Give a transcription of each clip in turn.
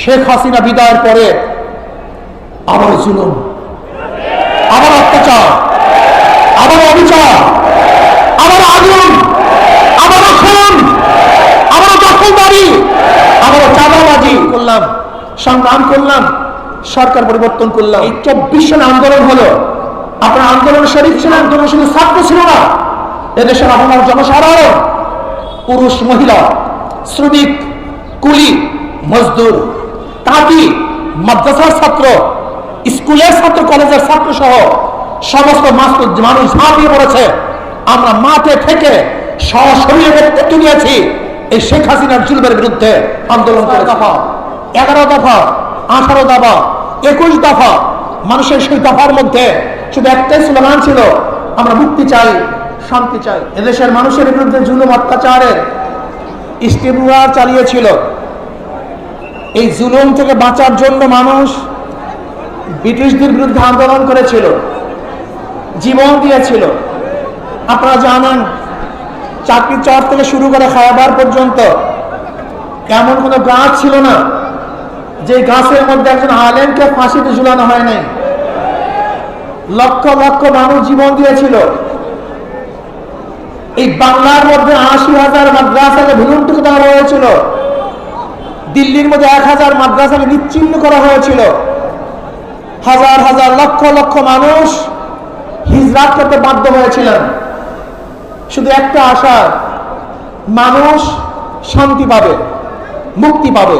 শেখ হাসিনা বিদায়ের পরে আবার জুলুম, আবার অত্যাচার, আবার অবিচার, আবার আগুন, আবার খুন আবার দখলদারি আবার চাঁদাবাজি করলাম, সংগ্রাম করলাম, সরকার পরিবর্তন করলাম। এই চব্বিশ সালে আন্দোলন হলো, আপনার আন্দোলন শরীর ছিল আন্দোলন শুধু ছাত্র ছিল না, এদেশের আপনার জনসাধারণ, পুরুষ, মহিলা, শ্রমিক, কুলি, মজদুর তাঁতি মাদ্রাসার ছাত্র স্কুলের ছাত্র কলেজের ছাত্র সহ সমস্ত মাস- মানুষ ঝাঁপিয়ে পড়েছে আমরা মাঠে থেকে সশরীরে নেতৃত্ব নিয়েছি। এই শেখ হাসিনার জুলুমের বিরুদ্ধে আন্দোলন করে দফা। এগারো দফা আঠারো দফা একুশ দফা মানুষের সেই দফার মধ্যে শুধু একটাই স্লোগান ছিল আমরা মুক্তি চাই শান্তি চাই। এদেশের মানুষের বিরুদ্ধে জুলুম অত্যাচারের স্টিমুলার চালিয়েছিল। এই জুলুম থেকে বাঁচার জন্য মানুষ ব্রিটিশদের বিরুদ্ধে আন্দোলন করেছিল, জীবন দিয়েছিল। আপনারা জানেন চাকরি চর থেকে শুরু করে খাওয়াবার পর্যন্ত এমন কোনো গাছ ছিল না যে গাছের মধ্যে একজন আলেমকে ফাঁসিতে ঝুলানো হয় নাই লক্ষ লক্ষ মানুষ জীবন দিয়েছিল। এই বাংলার মধ্যে আশি হাজার মাদ্রাসাকে ভুলুন্টুক দেওয়া হয়েছিল দিল্লির মধ্যে এক হাজার মাদ্রাসাকে নিচ্ছিন্ন করা হয়েছিল। হাজার হাজার, লক্ষ লক্ষ মানুষ হিজরাত করতে বাধ্য হয়েছিলেন। শুধু একটা আশা, মানুষ শান্তি পাবে, মুক্তি পাবে।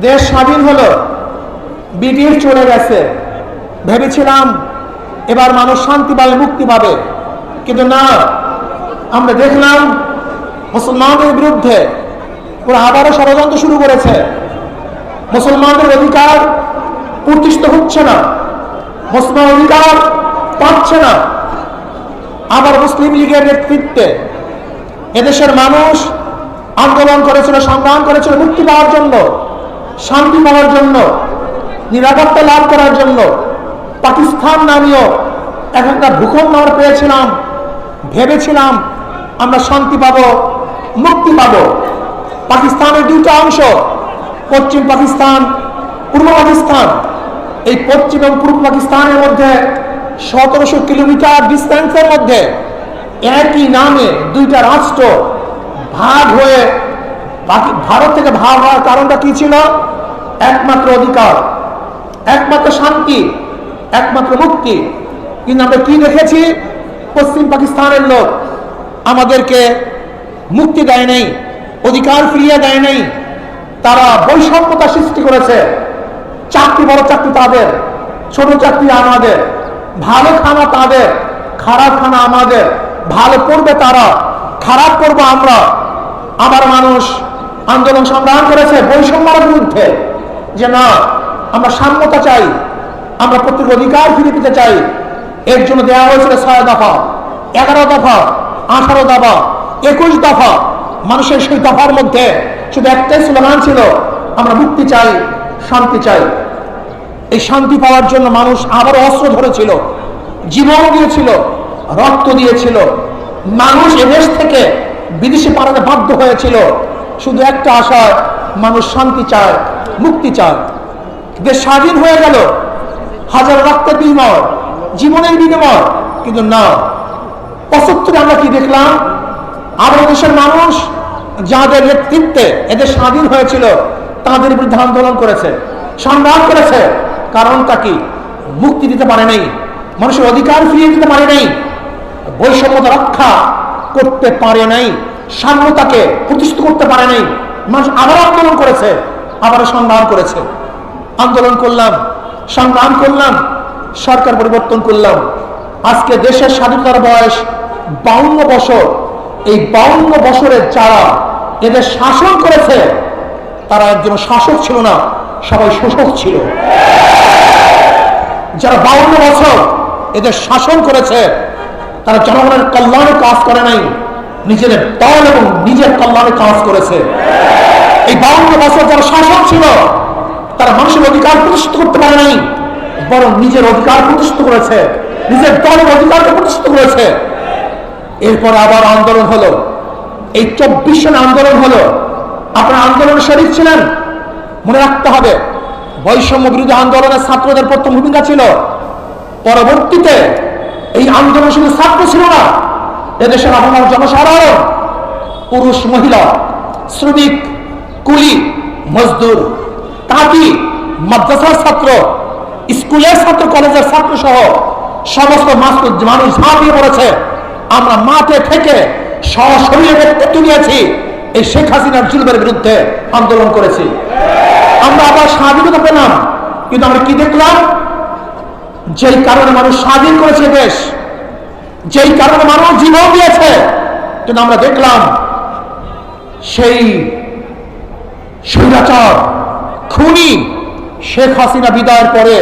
দেশ স্বাধীন হলো, ব্রিটিশ চলে গেছে। ভেবেছিলাম এবার মানুষ শান্তি পাবে, মুক্তি পাবে। কিন্তু না, আমরা দেখলাম মুসলমানদের বিরুদ্ধে ওরা আবারও ষড়যন্ত্র শুরু করেছে। মুসলমানদের অধিকার প্রতিষ্ঠিত হচ্ছে না। মুসলমান অধিকার পাচ্ছে না। আবার মুসলিম লীগের নেতৃত্বে এদেশের মানুষ আন্দোলন করেছিল সংগ্রাম করেছিল, মুক্তি পাওয়ার জন্য, শান্তি পাওয়ার জন্য, নিরাপত্তা লাভ করার জন্য। পাকিস্তান নামীয় এখানকার ভূখণ্ড আমরা পেয়েছিলাম, ভেবেছিলাম আমরা শান্তি পাবো, মুক্তি পাবো। পাকিস্তানের দুটো অংশ, পশ্চিম পাকিস্তান, পূর্ব পাকিস্তান। এই পশ্চিম এবং পূর্ব পাকিস্তানের মধ্যে সতেরোশো কিলোমিটার ডিস্টেন্সের মধ্যে একই নামে দুইটা রাষ্ট্র ভাগ হয়ে ভারত থেকে ভাগ হওয়ার কারণটা কি ছিল? একমাত্র অধিকার, একমাত্র শান্তি, একমাত্র মুক্তি। কিন্তু আমরা কি দেখেছি? পশ্চিম পাকিস্তানের লোক আমাদেরকে মুক্তি দেয় নাই। অধিকার ফিরিয়ে দেয় নাই। তারা বৈষম্যতা সৃষ্টি করেছে। চাকরি, বড় চাকরি তাদের, ছোট চাকরি আমাদের, ভালো খানা তাদের, খারাপ খানা আমাদের, ভালো পড়বে তারা, খারাপ করব আমরা। আমার মানুষ আন্দোলন সংগ্রাম করেছে বৈষম্যের বিরুদ্ধে, যে না, আমরা সাম্যতা চাই, আমরা প্রত্যেক অধিকার ফিরে পেতে চাই। এর জন্য দেওয়া হয়েছিল ছয় দফা, এগারো দফা, আঠারো দফা, একুশ দফা মানুষের সেই দফার মধ্যে শুধু একটাই স্লোগান ছিল, আমরা মুক্তি চাই, শান্তি চাই। এই শান্তি পাওয়ার জন্য মানুষ আবার অস্ত্র ধরেছিল, জীবন দিয়েছিল, রক্ত দিয়েছিল। মানুষ এদেশ থেকে বিদেশে পালাতে বাধ্য হয়েছিল। শুধু একটা আশা, মানুষ শান্তি চায়, মুক্তি চায়। দেশ স্বাধীন হয়ে গেল। হাজার রক্তের বিনিময়, জীবনের বিনিময়, কিন্তু না। পঁচাত্তরে আমরা কি দেখলাম? আমাদের দেশের মানুষ যাদের নেতৃত্বে এদের স্বাধীন হয়েছিল, তাদের বিরুদ্ধে আন্দোলন করেছে, সংগ্রাম করেছে। কারণটা কি? মুক্তি দিতে পারে নাই, মানুষের অধিকার ফিরিয়ে দিতে পারে নাই বৈষম্যতা রক্ষা করতে পারে নাই, সাম্যতাকে প্রতিষ্ঠিত করতে পারে নাই। মানুষ আবার আন্দোলন করেছে, আবার সংগ্রাম করেছে। আন্দোলন করলাম, সংগ্রাম করলাম, সরকার পরিবর্তন করলাম। আজকে দেশের স্বাধীনতার বয়স বাউন্ন বছর। এই বাউন্ন বছরের যারা এদের শাসন করেছে, তারা একজন শাসক ছিল না, সবাই শোষক ছিল। যারা বাউন্ন বছর এদের শাসন করেছে, তারা জনগণের কল্যাণে কাজ করে নাই নিজেদের দল এবং নিজের কল্যাণে কাজ করেছে। এই বাউন্ন বছর যারা শাসক ছিল, তারা মানুষের অধিকার প্রতিষ্ঠিত করতে পারে নাই, বরং নিজের অধিকার প্রতিষ্ঠিত করেছে, নিজের দলের অধিকারকে প্রতিষ্ঠিত করেছে। এরপর আবার আন্দোলন হলো। এই চব্বিশ সালে আন্দোলন হলো। আপনার আন্দোলন শরীর ছিলেন? মনে রাখতে হবে, বৈষম্য বিরোধী আন্দোলনের ছাত্রদের প্রথম ভূমিকা ছিল। পরবর্তীতে এই আন্দোলন শুধু ছাত্র ছিল না, এদেশের আপনার জনসাধারণ, পুরুষ, মহিলা, শ্রমিক, কুলি, মজদুর, তাঁতি, মাদ্রাসার ছাত্র, স্কুলের ছাত্র, কলেজের ছাত্র সহ সমস্ত মাস- মানুষ ঝাঁপিয়ে পড়েছে। আমরা মাঠে থেকে সশরীরে নেতৃত্ব নিয়েছি। এই শেখ হাসিনার জুলুমের বিরুদ্ধে আন্দোলন করেছি। আমরা আবার স্বাধীনতা পেলাম। কিন্তু আমরা কি দেখলাম? যেই কারণে মানুষ স্বাধীন করেছে দেশ, যেই কারণে মানুষ জীবন দিয়েছে, কিন্তু আমরা দেখলাম সেই স্বৈরাচার, খুনি শেখ হাসিনা বিদায়ের পরে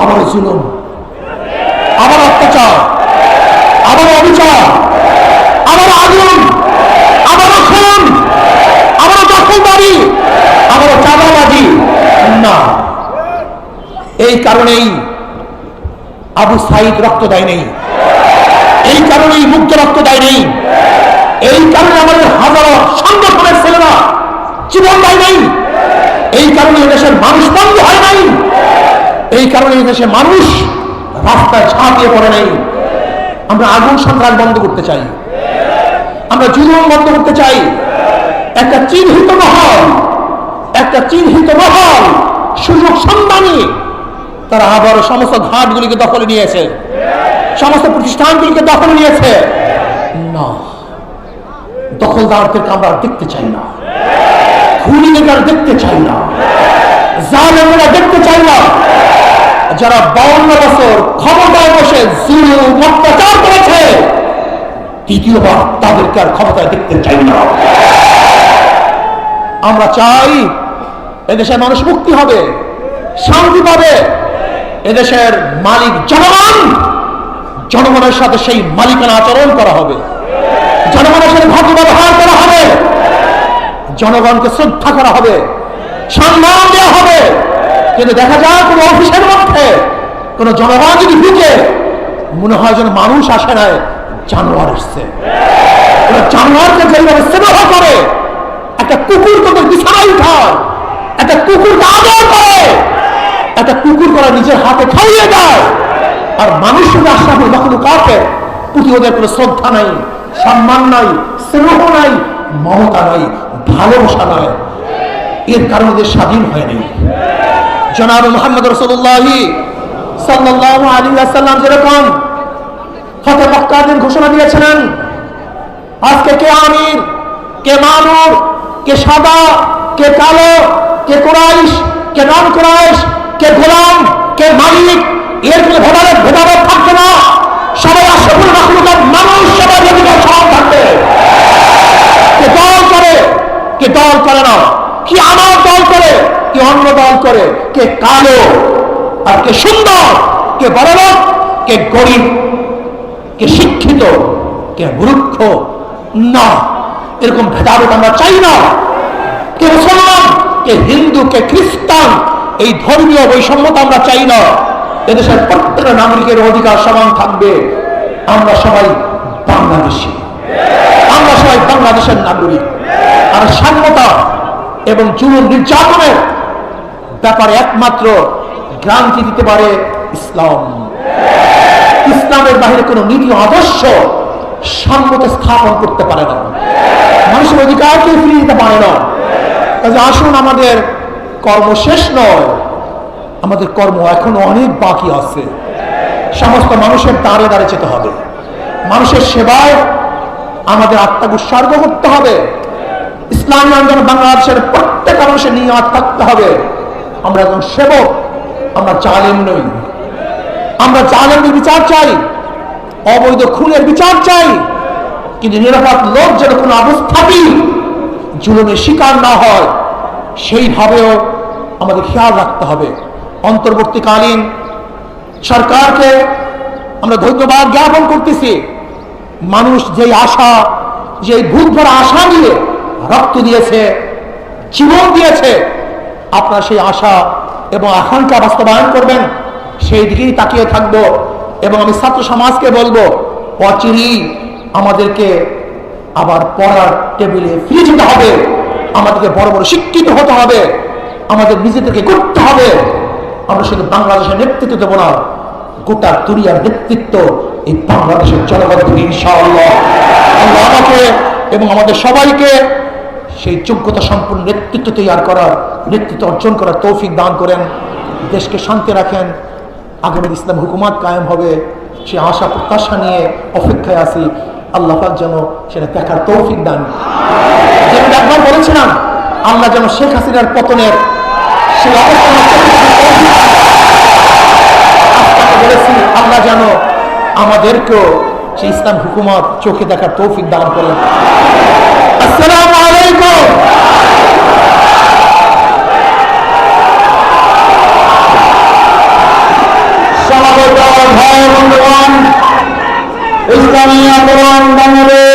আবার জুলুম, আবার অত্যাচার। অবিচার আগুন দখলদারি চাঁদাবাজি, না। এই কারণেই আবু সাইদ রক্ত দেয় নেই। এই কারণেই মুক্ত রক্ত দেয় নেই। এই কারণে আমাদের হাজারো সংগঠনের ছেলেরা জীবন দেয় নাই। এই কারণে দেশের মানুষ বন্ধ হয় নাই। এই কারণে দেশের মানুষ রাস্তায় ঝাঁপিয়ে পড়ে নাই। আমরা আগুন সন্ত্রাস বন্ধ করতে চাই। আমরা জুলুম বন্ধ করতে চাই। একটা চিহ্নিত মহল, একটা চিহ্নিত মহল, সুযোগ সন্ধানী, তারা আবারও সমস্ত ঘাটগুলিকে দখলে নিয়েছে। সমস্ত প্রতিষ্ঠানগুলিকে দখলে নিয়েছে। না দখলদারদেরকে আমরা দেখতে চাই না। খুনিদেরকে দেখতে চাই না। জালেমেরা দেখতে চাই না। যারা বাউন্ন বছর ক্ষমতায় বসে জুলুম, অত্যাচার দ্বিতীয়বার তাদেরকে আর ক্ষমতায় দেখতে চাই না। আমরা চাই এদেশের মানুষ মুক্তি হবে, শান্তি পাবে। এদেশের মালিক জনগণ, জনগণের সাথে সেই মালিকানা আচরণ করা হবে। জনগণের সাথে ভাগ্য ব্যবহার করা হবে। জনগণকে শ্রদ্ধা করা হবে, সম্মান দেওয়া হবে। কিন্তু দেখা যায় কোনো অফিসের মধ্যে কোনো জনগণ যদি ঢুকে, মনে হয় যেন মানুষ আসে নাই। জানোয়ার এসছে। জানোয়ারকে যেভাবে স্নেহ করে, একটা কুকুর তোদের বিছানায় উঠায়, একটা কুকুরকে আদর করে, একটা কুকুর করা নিজের হাতে খাইয়ে দেয়। আর মানুষ শুধু আশরাফুল মাখলুকাতের প্রতি ওদের কোনো শ্রদ্ধা নাই, সম্মান নাই, স্নেহ নাই, মমতা নাই, ভালোবাসা নাই। এর কারণে ওদের স্বাধীন হয়নি জনাব মোহাম্মদ রসুল্লাহি সাল্লাহ আলী আসাল্লাম যেরকম ফতে মক্কাদের ঘোষণা দিয়েছিলেন, আজকে কে আমির, কে মামুর কে সাদা, কে কালো, কে কোরাইশ, কে নন কোরাইশ কে গোলাম, কে মালিক, এর কোনো ভেদাভেদ ভেদাভেদ থাকবে না। সবাই আশরাফুল মাখলুকাত মানুষ, সবাই অধিকার সমান থাকবে। কে দল করে, কে দল করে না। কি আমার দল করে, কে অন্য দল করে, কে কালো আর কে সুন্দর, কে বড়লোক, কে গরিব। কে শিক্ষিত, কে মূর্খ? না। এরকম ভেদাভেদ আমরা চাই না। কে মুসলমান, কে হিন্দু, কে খ্রিস্টান, এই ধর্মীয় বৈষম্যতা আমরা চাই না। এদেশের প্রত্যেকটা নাগরিকের অধিকার সমান থাকবে। আমরা সবাই বাংলাদেশি। আমরা সবাই বাংলাদেশের নাগরিক। আর স্বাধীনতা এবং জুলুম নির্যাতনের ব্যাপারে একমাত্র গ্রান্তি দিতে পারে ইসলাম। ইসলামের বাহিরে কোনো নীতি আদর্শ সম্মতে স্থাপন করতে পারে না। মানুষের অধিকারকে ফিরিয়ে দিতে পারে না। কাজে আসুন, আমাদের কর্ম শেষ নয়। আমাদের কর্ম এখনও অনেক বাকি আছে। সমস্ত মানুষের দাঁড়ে দাঁড়ে যেতে হবে। মানুষের সেবায় আমাদের আত্মাকে উৎসর্গ করতে হবে। ইসলামী আন্দোলন বাংলাদেশের প্রত্যেক মানুষের নিয়ে থাকতে হবে। আমরা একজন সেবক, আমরা জালেম নই। আমরা জালেমের বিচার চাই, অবৈধ খুনের বিচার চাই, কিন্তু নিরাপদ লোক যেন কোনো অবস্থাতেই জুলুমের শিকার না হয়, সেইভাবেও আমাদের খেয়াল রাখতে হবে। অন্তর্বর্তীকালীন সরকারকে আমরা ধন্যবাদ জ্ঞাপন করতেছি। মানুষ যেই আশা যে ভূত ভরা আশা নিয়ে রক্ত দিয়েছে, জীবন দিয়েছে, আপনার সেই আশা এবং আকাঙ্ক্ষা বাস্তবায়ন করবেন। সেই দিকেই তাকিয়ে থাকব এবং আমি ছাত্র সমাজকে বলব অচিরেই আমাদেরকে আবার পড়ার টেবিলে ফিরে যেতে হবে। আমাদেরকে বড় বড় শিক্ষিত হতে হবে। আমাদের নিজেদেরকে করতে হবে। আমরা শুধু বাংলাদেশের নেতৃত্ব দেবো না, গোটা দুনিয়ার নেতৃত্ব এই বাংলাদেশের জনগণ ইনশাআল্লাহ। আল্লাহ আমাকে এবং আমাদের সবাইকে সেই যোগ্যতা সম্পূর্ণ নেতৃত্ব তৈরি করার, নেতৃত্ব অর্জন করার তৌফিক দান করেন। দেশকে শান্তি রাখেন। আগামী ইসলাম হুকুমাত কায়েম হবে। সে আশা প্রত্যাশা নিয়ে অপেক্ষায় আছি। আল্লাহ পাক যেন সেটা দেখার তৌফিক দান। যেটা একবার বলেছিলাম আল্লাহ যেন শেখ হাসিনার পতনের সেই বলেছি আল্লাহ যেন আমাদেরকেও সেই ইসলাম হুকুমত চোখে দেখার তৌফিক দান করেন। আসসালামু আলাইকুম। ভাই বন্ধুগণ ইসলামী আন্দোলন বাংলাদেশ